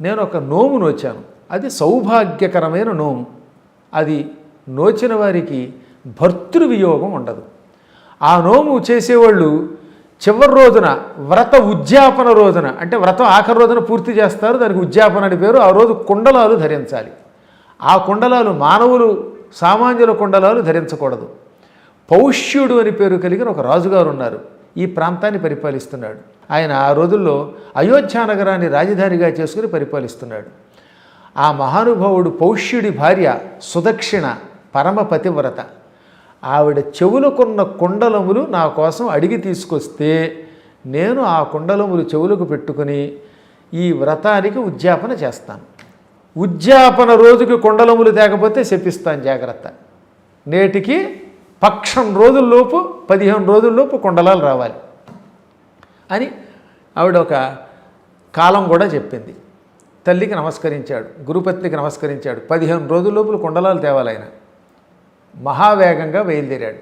నేను ఒక నోము నోచాను. అది సౌభాగ్యకరమైన నోము. అది నోచిన వారికి భర్తృవియోగం ఉండదు. ఆ నోము చేసేవాళ్ళు చివరి రోజున వ్రత ఉద్యాపన రోజున అంటే వ్రతం ఆఖరి రోజున పూర్తి చేస్తారు దానికి ఉద్యాపన అని పేరు ఆ రోజు కుండలాలు ధరించాలి. ఆ కుండలాలు మానవులు సామాన్యుల కుండలాలు ధరించకూడదు. పౌష్యుడు అని పేరు కలిగిన ఒక రాజుగారు ఉన్నారు. ఈ ప్రాంతాన్ని పరిపాలిస్తున్నాడు. ఆయన ఆ రోజుల్లో అయోధ్య నగరాన్ని రాజధానిగా చేసుకుని పరిపాలిస్తున్నాడు. ఆ మహానుభావుడు పౌష్యుడి భార్య సుదక్షిణ పరమ పతివ్రత. ఆవిడ చెవులకున్న కుండలములు నా కోసం అడిగి తీసుకొస్తే నేను ఆ కుండలములు చెవులకు పెట్టుకుని ఈ వ్రతానికి ఉద్యాపన చేస్తాను. ఉద్యాపన రోజుకి కుండలములు తేకపోతే చెప్పిస్తాను జాగ్రత్త. నేటికి పక్షం రోజుల్లోపు పదిహేను రోజుల్లోపు కుండలాలు రావాలి అని ఆవిడ ఒక కాలం కూడా చెప్పింది. తల్లికి నమస్కరించాడు గురుపత్నికి నమస్కరించాడు. పదిహేను రోజుల లోపల కుండలాలు తేవాలి ఆయన. మహావేగంగా బయలుదేరాడు.